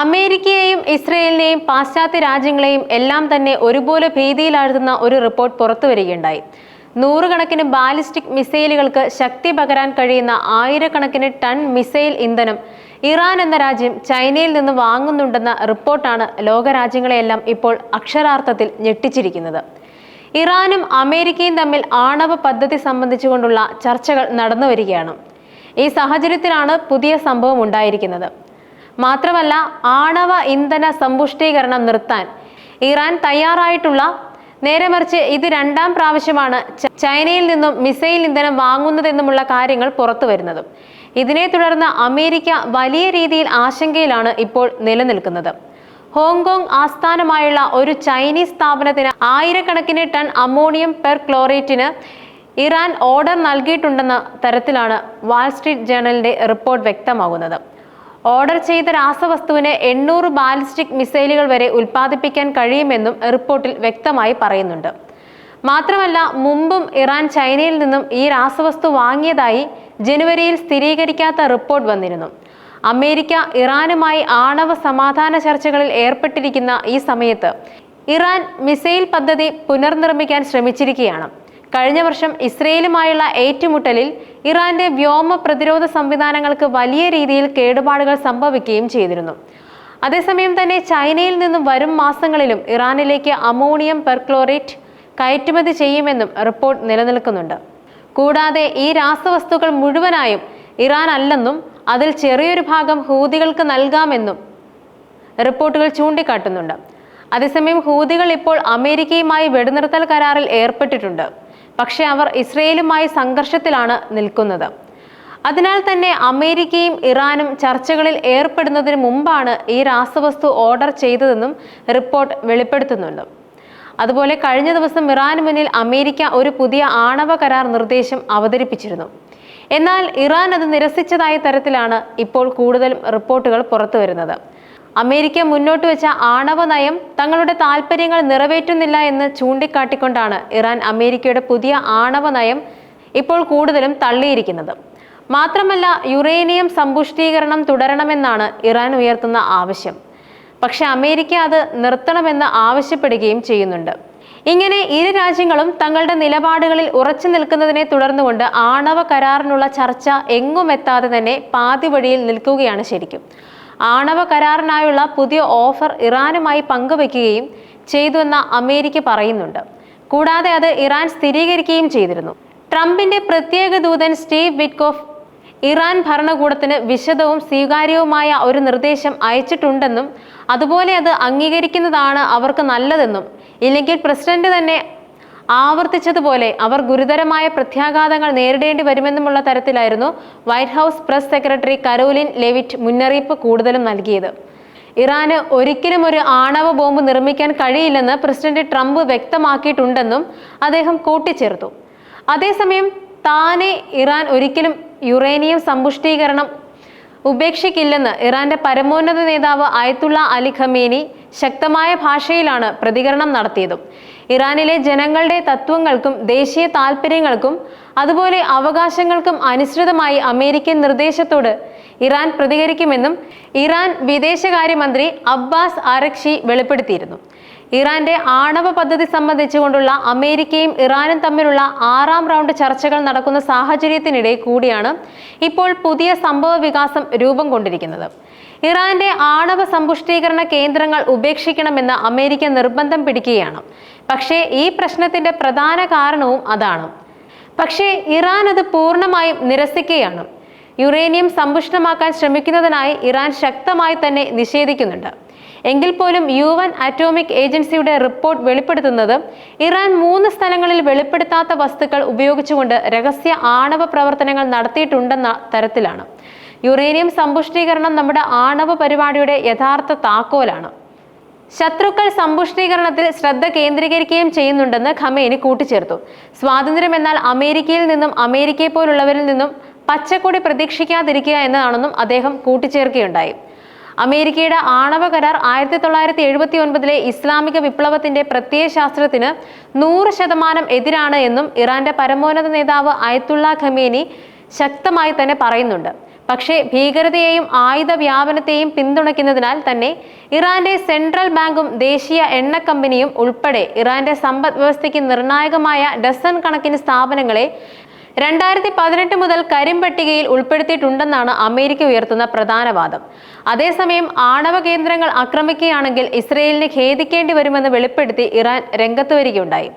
അമേരിക്കയെയും ഇസ്രയേലിനെയും പാശ്ചാത്യ രാജ്യങ്ങളെയും എല്ലാം തന്നെ ഒരുപോലെ ഭീതിയിലാഴ്ത്തുന്ന ഒരു റിപ്പോർട്ട് പുറത്തുവരികയുണ്ടായി നൂറുകണക്കിന് ബാലിസ്റ്റിക് മിസൈലുകൾക്ക് ശക്തി പകരാൻ കഴിയുന്ന ആയിരക്കണക്കിന് ടൺ മിസൈൽ ഇന്ധനം ഇറാൻ എന്ന രാജ്യം ചൈനയിൽ നിന്ന് വാങ്ങുന്നുണ്ടെന്ന റിപ്പോർട്ടാണ് ലോകരാജ്യങ്ങളെയെല്ലാം ഇപ്പോൾ അക്ഷരാർത്ഥത്തിൽ ഞെട്ടിച്ചിരിക്കുന്നത്. ഇറാനും അമേരിക്കയും തമ്മിൽ ആണവ പദ്ധതി സംബന്ധിച്ചുകൊണ്ടുള്ള ചർച്ചകൾ നടന്നു വരികയാണ് ഈ സാഹചര്യത്തിലാണ് പുതിയ സംഭവം ഉണ്ടായിരിക്കുന്നത്. മാത്രമല്ല ആണവ ഇന്ധന സമ്പുഷ്ടീകരണം നിർത്താൻ ഇറാൻ തയ്യാറായിട്ടുള്ള നേരെ മറിച്ച് ഇത് രണ്ടാം പ്രാവശ്യമാണ് ചൈനയിൽ നിന്നും മിസൈൽ ഇന്ധനം വാങ്ങുന്നതെന്നുമുള്ള കാര്യങ്ങൾ പുറത്തു വരുന്നതും. ഇതിനെ തുടർന്ന് അമേരിക്ക വലിയ രീതിയിൽ ആശങ്കയിലാണ് ഇപ്പോൾ നിലനിൽക്കുന്നത്. ഹോങ്കോങ് ആസ്ഥാനമായുള്ള ഒരു ചൈനീസ് സ്ഥാപനത്തിന് ആയിരക്കണക്കിന് ടൺ അമോണിയം പെർ ക്ലോറേറ്റിന് ഇറാൻ ഓർഡർ നൽകിയിട്ടുണ്ടെന്ന തരത്തിലാണ് വാൾസ്ട്രീറ്റ് ജേണലിന്റെ റിപ്പോർട്ട് വ്യക്തമാകുന്നത്. ഓർഡർ ചെയ്ത രാസവസ്തുവിന് എണ്ണൂറ് ബാലിസ്റ്റിക് മിസൈലുകൾ വരെ ഉൽപ്പാദിപ്പിക്കാൻ കഴിയുമെന്നും റിപ്പോർട്ടിൽ വ്യക്തമായി പറയുന്നുണ്ട്. മാത്രമല്ല മുമ്പും ഇറാൻ ചൈനയിൽ നിന്നും ഈ രാസവസ്തു വാങ്ങിയതായി ജനുവരിയിൽ സ്ഥിരീകരിക്കാത്ത റിപ്പോർട്ട് വന്നിരുന്നു. അമേരിക്ക ഇറാനുമായി ആണവ സമാധാന ചർച്ചകളിൽ ഏർപ്പെട്ടിരിക്കുന്ന ഈ സമയത്ത് ഇറാൻ മിസൈൽ പദ്ധതി പുനർനിർമ്മിക്കാൻ ശ്രമിച്ചിരിക്കുകയാണ്. കഴിഞ്ഞ വർഷം ഇസ്രയേലുമായുള്ള ഏറ്റുമുട്ടലിൽ ഇറാന്റെ വ്യോമ പ്രതിരോധ സംവിധാനങ്ങൾക്ക് വലിയ രീതിയിൽ കേടുപാടുകൾ സംഭവിക്കുകയും ചെയ്തിരുന്നു. അതേസമയം തന്നെ ചൈനയിൽ നിന്നും വരും മാസങ്ങളിലും ഇറാനിലേക്ക് അമോണിയം പെർക്ലോറേറ്റ് കയറ്റുമതി ചെയ്യുമെന്നും റിപ്പോർട്ട് നിലനിൽക്കുന്നുണ്ട്. കൂടാതെ ഈ രാസവസ്തുക്കൾ മുഴുവനായും ഇറാൻ അല്ലെന്നും അതിൽ ചെറിയൊരു ഭാഗം ഹൂതികൾക്ക് നൽകാമെന്നും റിപ്പോർട്ടുകൾ ചൂണ്ടിക്കാട്ടുന്നുണ്ട്. അതേസമയം ഹൂതികൾ ഇപ്പോൾ അമേരിക്കയുമായി വെടിനിർത്തൽ കരാറിൽ ഏർപ്പെട്ടിട്ടുണ്ട്. പക്ഷേ അവർ ഇസ്രയേലുമായി സംഘർഷത്തിലാണ് നിൽക്കുന്നത്. അതിനാൽ തന്നെ അമേരിക്കയും ഇറാനും ചർച്ചകളിൽ ഏർപ്പെടുന്നതിന് മുമ്പാണ് ഈ രാസവസ്തു ഓർഡർ ചെയ്തതെന്നും റിപ്പോർട്ട് വെളിപ്പെടുത്തുന്നുണ്ട്. അതുപോലെ കഴിഞ്ഞ ദിവസം ഇറാന് മുന്നിൽ അമേരിക്ക ഒരു പുതിയ ആണവ കരാർ നിർദ്ദേശം അവതരിപ്പിച്ചിരുന്നു. എന്നാൽ ഇറാൻ അത് നിരസിച്ചതായ തരത്തിലാണ് ഇപ്പോൾ കൂടുതലും റിപ്പോർട്ടുകൾ പുറത്തു വരുന്നത് അമേരിക്ക മുന്നോട്ട് വെച്ച ആണവ നയം തങ്ങളുടെ താൽപ്പര്യങ്ങൾ നിറവേറ്റുന്നില്ല എന്ന് ചൂണ്ടിക്കാട്ടിക്കൊണ്ടാണ് ഇറാൻ അമേരിക്കയുടെ പുതിയ ആണവ നയം ഇപ്പോൾ കൂടുതലും തള്ളിയിരിക്കുന്നത്. മാത്രമല്ല യുറേനിയം സമ്പുഷ്ടീകരണം തുടരണമെന്നാണ് ഇറാൻ ഉയർത്തുന്ന ആവശ്യം. പക്ഷേ അമേരിക്ക അത് നിർത്തണമെന്ന് ആവശ്യപ്പെടുകയും ചെയ്യുന്നുണ്ട്. ഇങ്ങനെ ഇരു രാജ്യങ്ങളും തങ്ങളുടെ നിലപാടുകളിൽ ഉറച്ചു നിൽക്കുന്നതിനെ തുടർന്നുകൊണ്ട് ആണവ കരാറിനുള്ള ചർച്ച എങ്ങുമെത്താതെ തന്നെ പാതിവഴിയിൽ നിൽക്കുകയാണ് ശരിക്കും. ആണവ കരാറിനായുള്ള പുതിയ ഓഫർ ഇറാനുമായി പങ്കുവെക്കുകയും ചെയ്തുവെന്ന് അമേരിക്ക പറയുന്നുണ്ട്. കൂടാതെ അത് ഇറാൻ സ്ഥിരീകരിക്കുകയും ചെയ്തിരുന്നു. ട്രംപിന്റെ പ്രത്യേക ദൂതൻ സ്റ്റീവ് വിറ്റ്കോഫ് ഇറാൻ ഭരണകൂടത്തിന് വിശദവും സ്വീകാര്യവുമായ ഒരു നിർദ്ദേശം അയച്ചിട്ടുണ്ടെന്നും അതുപോലെ അത് അംഗീകരിക്കുന്നതാണ് അവർക്ക് നല്ലതെന്നും ഇല്ലെങ്കിൽ പ്രസിഡന്റ് തന്നെ ആവർത്തിച്ചതുപോലെ അവർ ഗുരുതരമായ പ്രത്യാഘാതങ്ങൾ നേരിടേണ്ടി വരുമെന്നുമുള്ള തരത്തിലായിരുന്നു white house press secretary Karoline Leavitt മുന്നറിയിപ്പ് കൂടുതലും നൽകിയത്. ഇറാന് ഒരിക്കലും ഒരു ആണവ ബോംബ് നിർമ്മിക്കാൻ കഴിയില്ലെന്ന് പ്രസിഡന്റ് ട്രംപ് വ്യക്തമാക്കിയിട്ടുണ്ടെന്നും അദ്ദേഹം കൂട്ടിച്ചേർത്തു. അതേസമയം താനെ ഇറാൻ ഒരിക്കലും യുറേനിയം സമ്പുഷ്ടീകരണം ഉപേക്ഷിക്കില്ലെന്ന് ഇറാന്റെ പരമോന്നത നേതാവ് അയത്തുള്ള അലി ഖമേനി ശക്തമായ ഭാഷയിലാണ് പ്രതികരണം നടത്തിയതും. ഇറാനിലെ ജനങ്ങളുടെ തത്വങ്ങൾക്കും ദേശീയ താൽപ്പര്യങ്ങൾക്കും അതുപോലെ അവകാശങ്ങൾക്കും അനുസൃതമായി അമേരിക്കൻ നിർദ്ദേശത്തോട് ഇറാൻ പ്രതികരിക്കുമെന്നും ഇറാൻ വിദേശകാര്യമന്ത്രി അബ്ബാസ് ആരക്ഷി വെളിപ്പെടുത്തിയിരുന്നു. ഇറാന്റെ ആണവ പദ്ധതി സംബന്ധിച്ചുകൊണ്ടുള്ള അമേരിക്കയും ഇറാനും തമ്മിലുള്ള ആറാം റൗണ്ട് ചർച്ചകൾ നടക്കുന്ന സാഹചര്യത്തിനിടെ കൂടിയാണ് ഇപ്പോൾ പുതിയ സംഭവ വികാസം രൂപം കൊണ്ടിരിക്കുന്നത്. ഇറാന്റെ ആണവ സമ്പുഷ്ടീകരണ കേന്ദ്രങ്ങൾ ഉപേക്ഷിക്കണമെന്ന് അമേരിക്ക നിർബന്ധം പിടിക്കുകയാണ്. പക്ഷേ ഈ പ്രശ്നത്തിന്റെ പ്രധാന കാരണവും അതാണ്. പക്ഷേ ഇറാൻ അത് പൂർണമായും നിരസിക്കുകയാണ്. യുറേനിയം സമ്പുഷ്ടമാക്കാൻ ശ്രമിക്കുന്നതിനായി ഇറാൻ ശക്തമായി തന്നെ നിഷേധിക്കുന്നുണ്ട്. എങ്കിൽ പോലും യു എൻ അറ്റോമിക് ഏജൻസിയുടെ റിപ്പോർട്ട് വെളിപ്പെടുത്തുന്നത് ഇറാൻ മൂന്ന് സ്ഥലങ്ങളിൽ വെളിപ്പെടുത്താത്ത വസ്തുക്കൾ ഉപയോഗിച്ചുകൊണ്ട് രഹസ്യ ആണവ പ്രവർത്തനങ്ങൾ നടത്തിയിട്ടുണ്ടെന്ന തരത്തിലാണ്. യുറേനിയം സമ്പുഷ്ടീകരണം നമ്മുടെ ആണവ പരിപാടിയുടെ യഥാർത്ഥ താക്കോലാണ്. ശത്രുക്കൾ സമ്പുഷ്ടീകരണത്തിൽ ശ്രദ്ധ കേന്ദ്രീകരിക്കുകയും ചെയ്യുന്നുണ്ടെന്ന് ഖമേനി കൂട്ടിച്ചേർത്തു. സ്വാതന്ത്ര്യം എന്നാൽ അമേരിക്കയിൽ നിന്നും അമേരിക്കയെ പോലുള്ളവരിൽ നിന്നും പച്ചക്കൊടി പ്രതീക്ഷിക്കാതിരിക്കുക എന്നതാണെന്നും അദ്ദേഹം കൂട്ടിച്ചേർക്കുകയുണ്ടായി. അമേരിക്കയുടെ ആണവ കരാർ ആയിരത്തി തൊള്ളായിരത്തി എഴുപത്തി ഒൻപതിലെ ഇസ്ലാമിക വിപ്ലവത്തിന്റെ പ്രത്യയശാസ്ത്രത്തിന് നൂറ് ശതമാനം എതിരാണ് എന്നും ഇറാന്റെ പരമോന്നത നേതാവ് അയത്തുള്ള ഖമേനി ശക്തമായി തന്നെ പറയുന്നുണ്ട്. പക്ഷേ ഭീകരതയെയും ആയുധ വ്യാപനത്തെയും പിന്തുണയ്ക്കുന്നതിനാൽ തന്നെ ഇറാന്റെ സെൻട്രൽ ബാങ്കും ദേശീയ എണ്ണ കമ്പനിയും ഉൾപ്പെടെ ഇറാന്റെ സമ്പദ് വ്യവസ്ഥയ്ക്ക് നിർണായകമായ ഡസൺ കണക്കിന് സ്ഥാപനങ്ങളെ രണ്ടായിരത്തി പതിനെട്ട് മുതൽ കരിമ്പട്ടികയിൽ ഉൾപ്പെടുത്തിയിട്ടുണ്ടെന്നാണ് അമേരിക്ക ഉയർത്തുന്ന പ്രധാന വാദം. അതേസമയം ആണവ കേന്ദ്രങ്ങൾ ആക്രമിക്കുകയാണെങ്കിൽ ഇസ്രയേലിന് ഖേദിക്കേണ്ടി വരുമെന്ന് വെളിപ്പെടുത്തി ഇറാൻ രംഗത്ത് വരികയുണ്ടായി.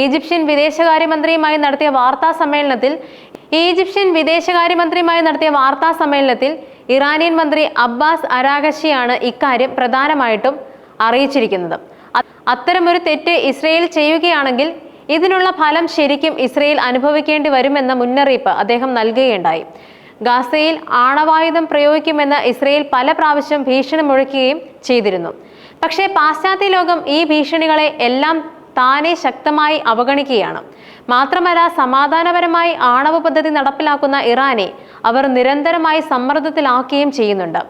ഈജിപ്ഷ്യൻ വിദേശകാര്യമന്ത്രിയുമായി നടത്തിയ വാർത്താ സമ്മേളനത്തിൽ ഈജിപ്ഷ്യൻ വിദേശകാര്യമന്ത്രിയുമായി നടത്തിയ വാർത്താ സമ്മേളനത്തിൽ ഇറാനിയൻ മന്ത്രി അബ്ബാസ് അരാഗഷിയാണ് ഇക്കാര്യം പ്രധാനമായിട്ടും അറിയിച്ചിരിക്കുന്നത്. അത്തരമൊരു തെറ്റ് ഇസ്രയേൽ ചെയ്യുകയാണെങ്കിൽ ഇതിനുള്ള ഫലം ശരിക്കും ഇസ്രയേൽ അനുഭവിക്കേണ്ടി വരുമെന്ന മുന്നറിയിപ്പ് അദ്ദേഹം നൽകുകയുണ്ടായി. ഗാസയിൽ ആണവായുധം പ്രയോഗിക്കുമെന്ന് ഇസ്രയേൽ പല പ്രാവശ്യം ഭീഷണി മുഴക്കുകയും ചെയ്തിരുന്നു. പക്ഷേ പാശ്ചാത്യ ലോകം ഈ ഭീഷണികളെ എല്ലാം താനെ ശക്തമായി അവഗണിക്കുകയാണ്. മാത്രമല്ല സമാധാനപരമായി ആണവ പദ്ധതി നടപ്പിലാക്കുന്ന ഇറാനെ അവർ നിരന്തരമായി സമ്മർദ്ദത്തിലാക്കുകയും ചെയ്യുന്നുണ്ട്.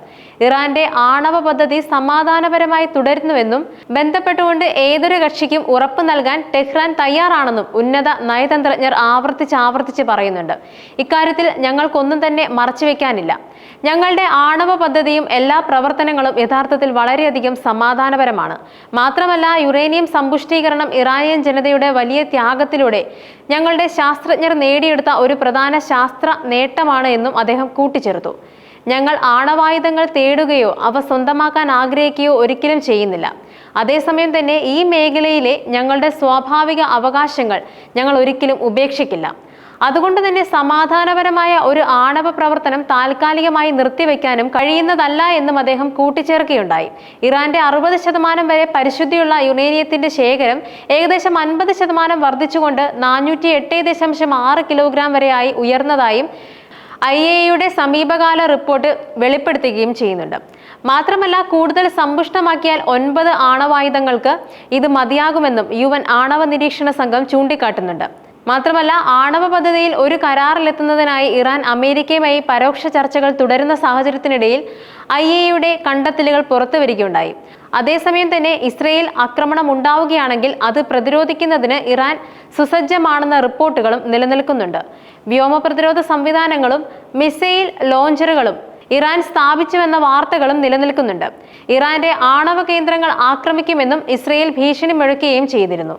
ഇറാന്റെ ആണവ പദ്ധതി സമാധാനപരമായി തുടരുന്നുവെന്നും ബന്ധപ്പെട്ടുകൊണ്ട് ഏതൊരു കക്ഷിക്കും ഉറപ്പ് നൽകാൻ ടെഹ്റാൻ തയ്യാറാണെന്നും ഉന്നത നയതന്ത്രജ്ഞർ ആവർത്തിച്ച് ആവർത്തിച്ച് പറയുന്നുണ്ട്. ഇക്കാര്യത്തിൽ ഞങ്ങൾക്കൊന്നും തന്നെ മറച്ചുവെക്കാനില്ല ഞങ്ങളുടെ ആണവ പദ്ധതിയും എല്ലാ പ്രവർത്തനങ്ങളും യഥാർത്ഥത്തിൽ വളരെയധികം സമാധാനപരമാണ്. മാത്രമല്ല യുറേനിയം സമ്പുഷ്ടീകരണം ഇറാനിയൻ ജനതയുടെ വലിയ ത്യാഗത്തിലൂടെ ഞങ്ങളുടെ ശാസ്ത്രജ്ഞർ നേടിയെടുത്ത ഒരു പ്രധാന ശാസ്ത്ര നേട്ടമാണ് എന്നും അദ്ദേഹം കൂട്ടിച്ചേർത്തു. ഞങ്ങൾ ആണവായുധങ്ങൾ തേടുകയോ അവ സ്വന്തമാക്കാൻ ആഗ്രഹിക്കുകയോ ഒരിക്കലും ചെയ്യുന്നില്ല. അതേസമയം തന്നെ ഈ മേഖലയിലെ ഞങ്ങളുടെ സ്വാഭാവിക അവകാശങ്ങൾ ഞങ്ങൾ ഒരിക്കലും ഉപേക്ഷിക്കില്ല. അതുകൊണ്ട് തന്നെ സമാധാനപരമായ ഒരു ആണവ പ്രവർത്തനം താൽക്കാലികമായി നിർത്തിവെക്കാനും കഴിയുന്നതല്ല എന്നും അദ്ദേഹം കൂട്ടിച്ചേർക്കുകയുണ്ടായി. ഇറാന്റെ അറുപത് ശതമാനം വരെ പരിശുദ്ധിയുള്ള യുറേനിയത്തിന്റെ ശേഖരം ഏകദേശം അൻപത് ശതമാനം വർദ്ധിച്ചുകൊണ്ട് നാനൂറ്റി എട്ട് ദശാംശം ആറ് കിലോഗ്രാം വരെയായി ഉയർന്നതായും ഐ എയുടെ സമീപകാല റിപ്പോർട്ട് വെളിപ്പെടുത്തുകയും ചെയ്യുന്നുണ്ട്. മാത്രമല്ല കൂടുതൽ സമ്പുഷ്ടമാക്കിയാൽ ഒൻപത് ആണവായുധങ്ങൾക്ക് ഇത് മതിയാകുമെന്നും യു ആണവ നിരീക്ഷണ സംഘം ചൂണ്ടിക്കാട്ടുന്നുണ്ട്. മാത്രമല്ല ആണവ പദ്ധതിയിൽ ഒരു കരാറിലെത്തുന്നതിനായി ഇറാൻ അമേരിക്കയുമായി പരോക്ഷ ചർച്ചകൾ തുടരുന്ന സാഹചര്യത്തിനിടയിൽ ഐ എയുടെ കണ്ടെത്തലുകൾ പുറത്തുവരികയുണ്ടായി. അതേസമയം തന്നെ ഇസ്രയേൽ ആക്രമണം ഉണ്ടാവുകയാണെങ്കിൽ അത് പ്രതിരോധിക്കുന്നതിന് ഇറാൻ സുസജ്ജമാണെന്ന റിപ്പോർട്ടുകളും നിലനിൽക്കുന്നുണ്ട്. വ്യോമ പ്രതിരോധ സംവിധാനങ്ങളും മിസൈൽ ലോഞ്ചറുകളും ഇറാൻ സ്ഥാപിച്ചുവെന്ന വാർത്തകളും നിലനിൽക്കുന്നുണ്ട്. ഇറാന്റെ ആണവ കേന്ദ്രങ്ങൾ ആക്രമിക്കുമെന്നും ഇസ്രയേൽ ഭീഷണി മുഴക്കുകയും ചെയ്തിരുന്നു.